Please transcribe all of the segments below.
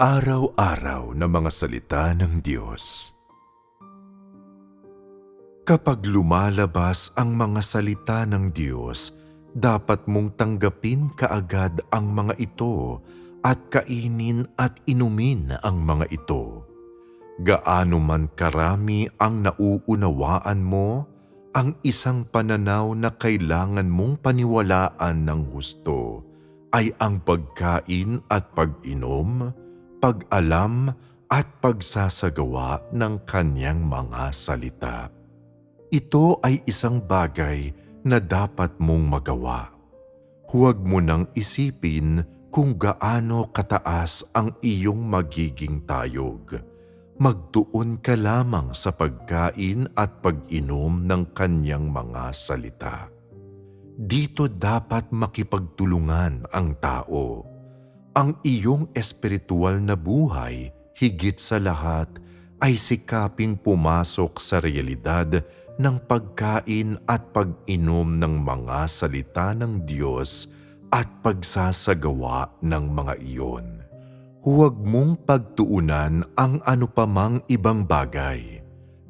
Araw-araw na mga salita ng Diyos. Kapag lumalabas ang mga salita ng Diyos, dapat mong tanggapin kaagad ang mga ito at kainin at inumin ang mga ito. Gaano man karami ang nauunawaan mo, ang isang pananaw na kailangan mong paniwalaan ng husto ay ang pagkain at pag-inom, pag-alam at pagsasagawa ng kanyang mga salita. Ito ay isang bagay na dapat mong magawa. Huwag mo nang isipin kung gaano kataas ang iyong magiging tayog. Magtuon ka lamang sa pagkain at pag-inom ng kanyang mga salita. Dito dapat makipagtulungan ang tao ang iyong espiritual na buhay, higit sa lahat, ay sikaping pumasok sa realidad ng pagkain at pag-inom ng mga salita ng Diyos at pagsasagawa ng mga iyon. Huwag mong pagtuunan ang anupamang ibang bagay.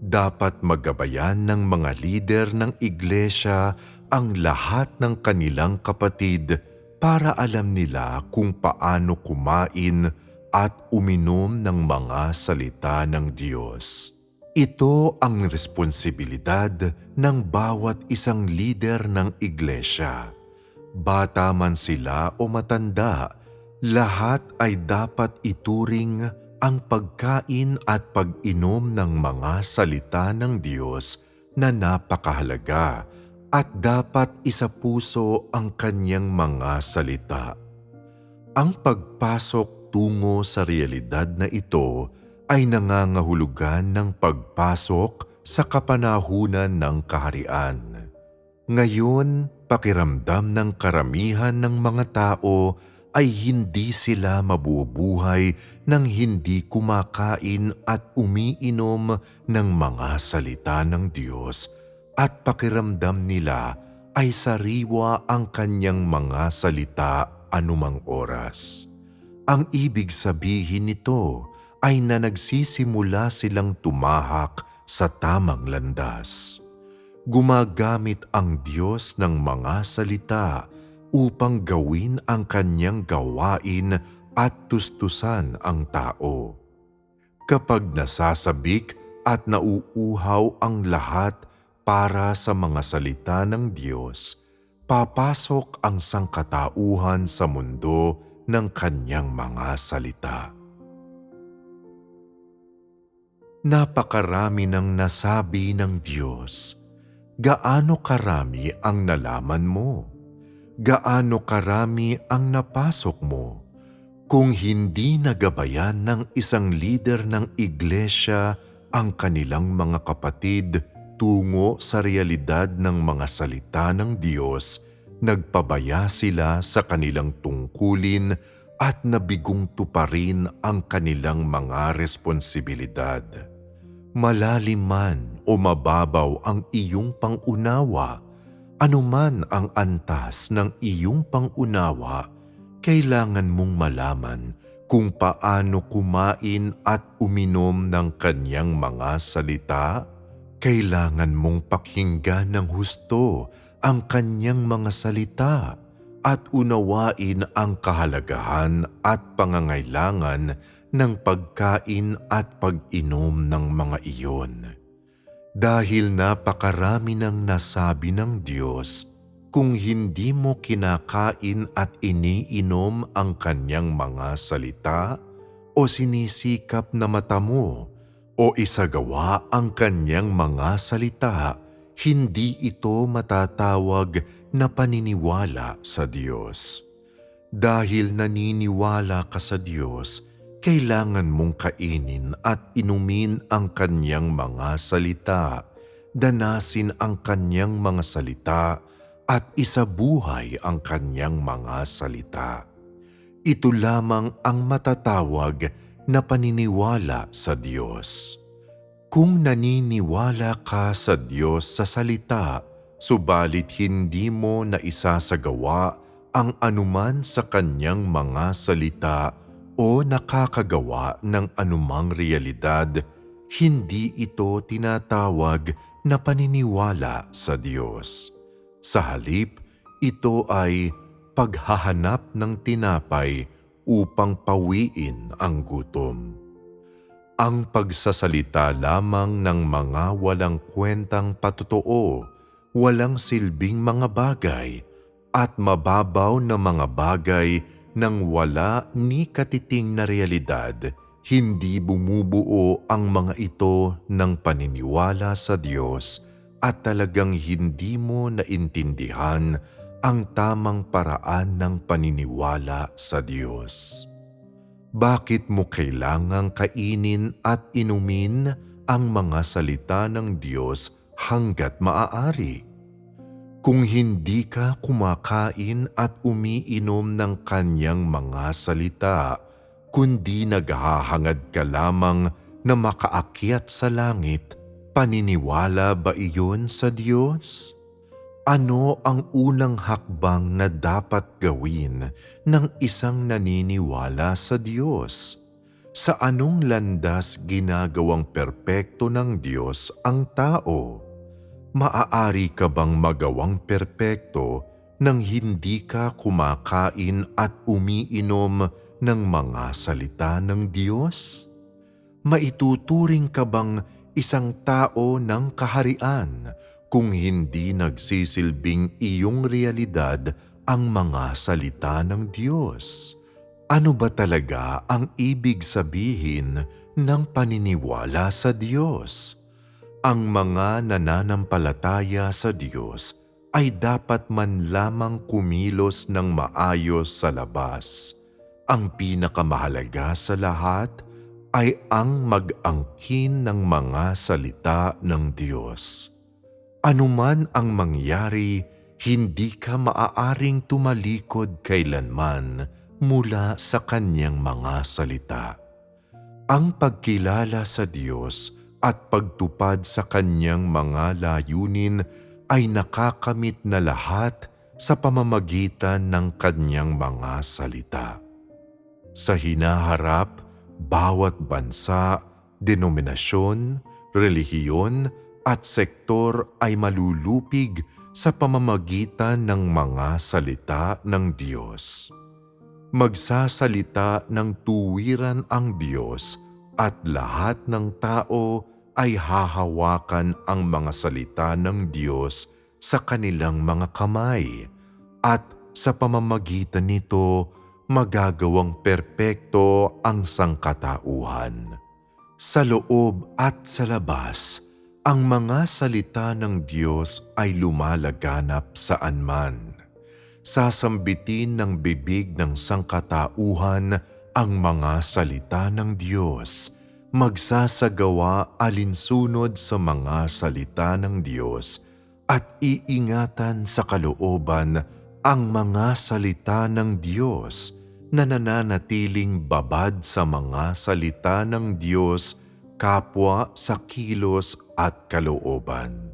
Dapat magabayan ng mga lider ng iglesia ang lahat ng kanilang kapatid para alam nila kung paano kumain at uminom ng mga salita ng Diyos. Ito ang responsibilidad ng bawat isang lider ng iglesia. Bata man sila o matanda, lahat ay dapat ituring ang pagkain at pag-inom ng mga salita ng Diyos na napakahalaga at dapat isa puso ang kanyang mga salita. Ang pagpasok tungo sa realidad na ito ay nangangahulugan ng pagpasok sa kapanahunan ng kaharian. Ngayon, pakiramdam ng karamihan ng mga tao ay hindi sila mabubuhay nang hindi kumakain at umiinom ng mga salita ng Diyos at pakiramdam nila ay sariwa ang kanyang mga salita anumang oras. Ang ibig sabihin nito ay na nagsisimula silang tumahak sa tamang landas. Gumagamit ang Diyos ng mga salita upang gawin ang kanyang gawain at tustusan ang tao. Kapag nasasabik at nauuhaw ang lahat para sa mga salita ng Diyos, papasok ang sangkatauhan sa mundo ng kanyang mga salita. Napakarami ng nasabi ng Diyos. Gaano karami ang nalaman mo? Gaano karami ang napasok mo? Kung hindi nagabayan ng isang leader ng iglesia ang kanilang mga kapatid tungo sa realidad ng mga salita ng Diyos, nagpabaya sila sa kanilang tungkulin at nabigong tuparin ang kanilang mga responsibilidad. Malalim man o mababaw ang iyong pangunawa, anuman ang antas ng iyong pangunawa, kailangan mong malaman kung paano kumain at uminom ng kanyang mga salita kailangan mong pakinggan ng husto ang kanyang mga salita at unawain ang kahalagahan at pangangailangan ng pagkain at pag-inom ng mga iyon. Dahil napakarami ng nasabi ng Diyos, kung hindi mo kinakain at iniinom ang kanyang mga salita o sinisikap na mata mo o isagawa ang kanyang mga salita, hindi ito matatawag na paniniwala sa Diyos. Dahil naniniwala ka sa Diyos, kailangan mong kainin at inumin ang kanyang mga salita, danasin ang kanyang mga salita, at isabuhay ang kanyang mga salita. Ito lamang ang matatawag na paniniwala sa Diyos. Kung naniniwala ka sa Diyos sa salita, subalit hindi mo na isasagawa ang anuman sa kanyang mga salita o nakakagawa ng anumang realidad, hindi ito tinatawag na paniniwala sa Diyos. Sa halip, ito ay paghahanap ng tinapay upang pawiin ang gutom. Ang pagsasalita lamang ng mga walang kwentang patotoo, walang silbing mga bagay, at mababaw na mga bagay ng wala ni katiting na realidad, hindi bumubuo ang mga ito ng paniniwala sa Diyos at talagang hindi mo naintindihan ang tamang paraan ng paniniwala sa Diyos. Bakit mo kailangang kainin at inumin ang mga salita ng Diyos hanggat maaari? Kung hindi ka kumakain at umiinom ng kanyang mga salita, kundi naghahangad ka lamang na makaakyat sa langit, paniniwala ba iyon sa Diyos? Ano ang unang hakbang na dapat gawin ng isang naniniwala sa Diyos? Sa anong landas ginagawang perpekto ng Diyos ang tao? Maaari ka bang magawang perpekto nang hindi ka kumakain at umiinom ng mga salita ng Diyos? Maituturing ka bang isang tao ng kaharian kung hindi nagsisilbing iyong realidad ang mga salita ng Diyos? Ano ba talaga ang ibig sabihin ng paniniwala sa Diyos? Ang mga nananampalataya sa Diyos ay dapat man lamang kumilos ng maayos sa labas. Ang pinakamahalaga sa lahat ay ang mag-angkin ng mga salita ng Diyos. Anuman ang mangyari, hindi ka maaaring tumalikod kailanman mula sa kanyang mga salita. Ang pagkilala sa Diyos at pagtupad sa kanyang mga layunin ay nakakamit na lahat sa pamamagitan ng kanyang mga salita. Sa hinaharap, bawat bansa, denominasyon, relihiyon at sektor ay malulupig sa pamamagitan ng mga salita ng Diyos. Magsasalita ng tuwiran ang Diyos at lahat ng tao ay hahawakan ang mga salita ng Diyos sa kanilang mga kamay at sa pamamagitan nito magagawang perpekto ang sangkatauhan. Sa loob at sa labas, ang mga salita ng Diyos ay lumalaganap saan man. Sasambitin ng bibig ng sangkatauhan ang mga salita ng Diyos, magsasagawa alinsunod sa mga salita ng Diyos at iingatan sa kalooban ang mga salita ng Diyos na nananatiling babad sa mga salita ng Diyos kapwa sa kilos at kalooban.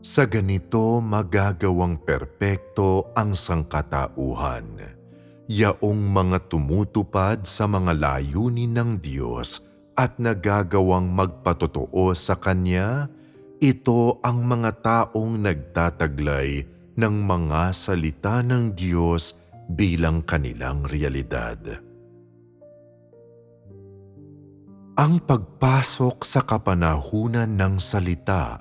Sa ganito magagawang perpekto ang sangkatauhan yaong mga tumutupad sa mga layunin ng Diyos at nagagawang magpatotoo sa Kanya, ito ang mga taong nagtataglay ng mga salita ng Diyos bilang kanilang realidad. Ang pagpasok sa kapanahunan ng salita,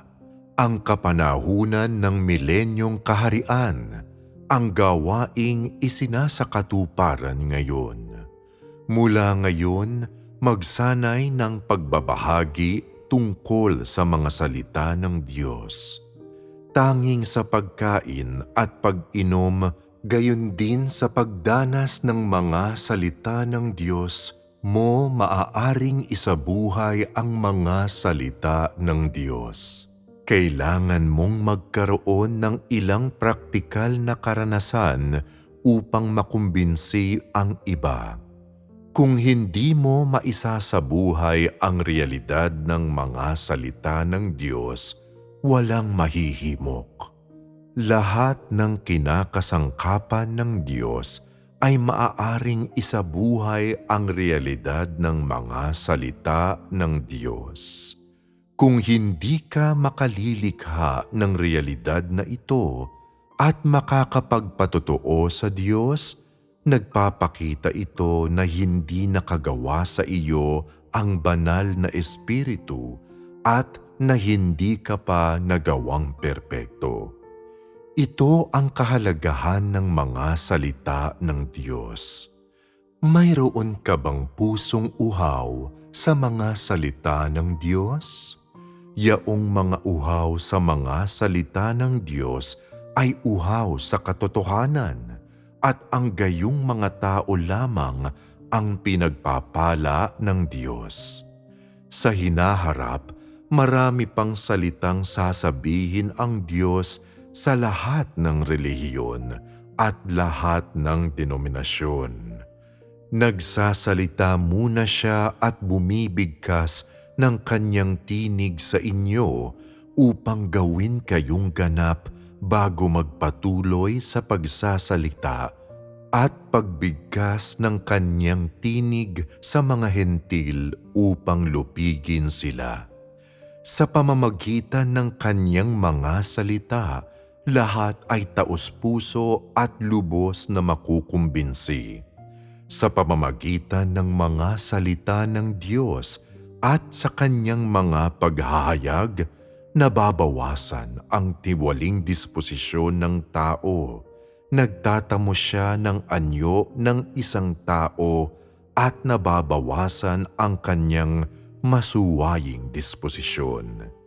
ang kapanahunan ng milenyong kaharian, ang gawaing isinasakatuparan ngayon. Mula ngayon, magsanay ng pagbabahagi tungkol sa mga salita ng Diyos. Tanging sa pagkain at pag-inom, gayon din sa pagdanas ng mga salita ng Diyos, mo maaaring isabuhay ang mga salita ng Diyos kailangan mong magkaroon ng ilang praktikal na karanasan upang makumbinsi ang iba. Kung hindi mo maisasabuhay ang realidad ng mga salita ng Diyos, walang mahihimok. Lahat ng kinakasangkapan ng Diyos ay maaaring isabuhay ang realidad ng mga salita ng Diyos. Kung hindi ka makalilikha ng realidad na ito at makakapagpatotoo sa Diyos, nagpapakita ito na hindi nakagawa sa iyo ang banal na espiritu at na hindi ka pa nagawang perpekto. Ito ang kahalagahan ng mga salita ng Diyos. Mayroon ka bang pusong uhaw sa mga salita ng Diyos? Yaong mga uhaw sa mga salita ng Diyos ay uhaw sa katotohanan at ang gayong mga tao lamang ang pinagpapala ng Diyos. Sa hinaharap, marami pang salitang sasabihin ang Diyos sa lahat ng relihiyon at lahat ng denominasyon. Nagsasalita muna siya at bumibigkas ng kanyang tinig sa inyo upang gawin kayong ganap bago magpatuloy sa pagsasalita at pagbigkas ng kanyang tinig sa mga hentil upang lupigin sila. Sa pamamagitan ng kanyang mga salita, lahat ay taos-puso at lubos na makukumbinsi. Sa pamamagitan ng mga salita ng Diyos at sa kanyang mga paghahayag, nababawasan ang tiwaling disposisyon ng tao. Nagtatamo siya ng anyo ng isang tao at nababawasan ang kanyang masuwaying disposisyon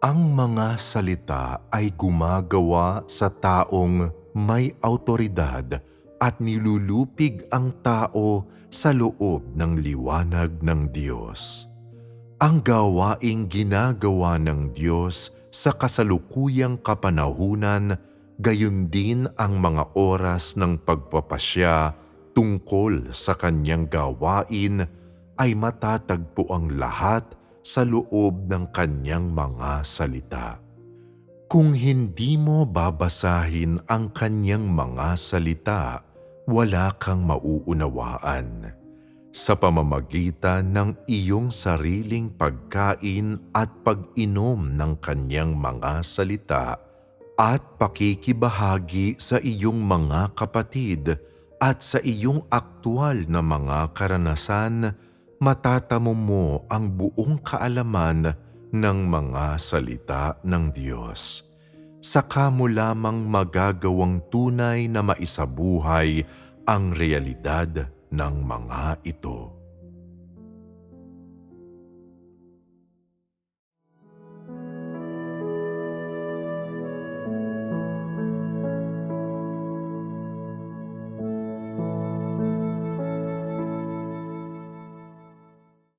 ang mga salita ay gumagawa sa taong may autoridad at nilulupig ang tao sa loob ng liwanag ng Diyos. Ang gawaing ginagawa ng Diyos sa kasalukuyang kapanahunan, gayon din ang mga oras ng pagpapasya tungkol sa kanyang gawain ay matatagpo ang lahat sa loob ng kanyang mga salita. Kung hindi mo babasahin ang kanyang mga salita, wala kang mauunawaan. Sa pamamagitan ng iyong sariling pagkain at pag-inom ng kanyang mga salita at pakikibahagi sa iyong mga kapatid at sa iyong aktwal na mga karanasan, matatamo mo ang buong kaalaman ng mga salita ng Diyos. Saka mo lamang magagawang tunay na maisabuhay ang realidad ng mga ito.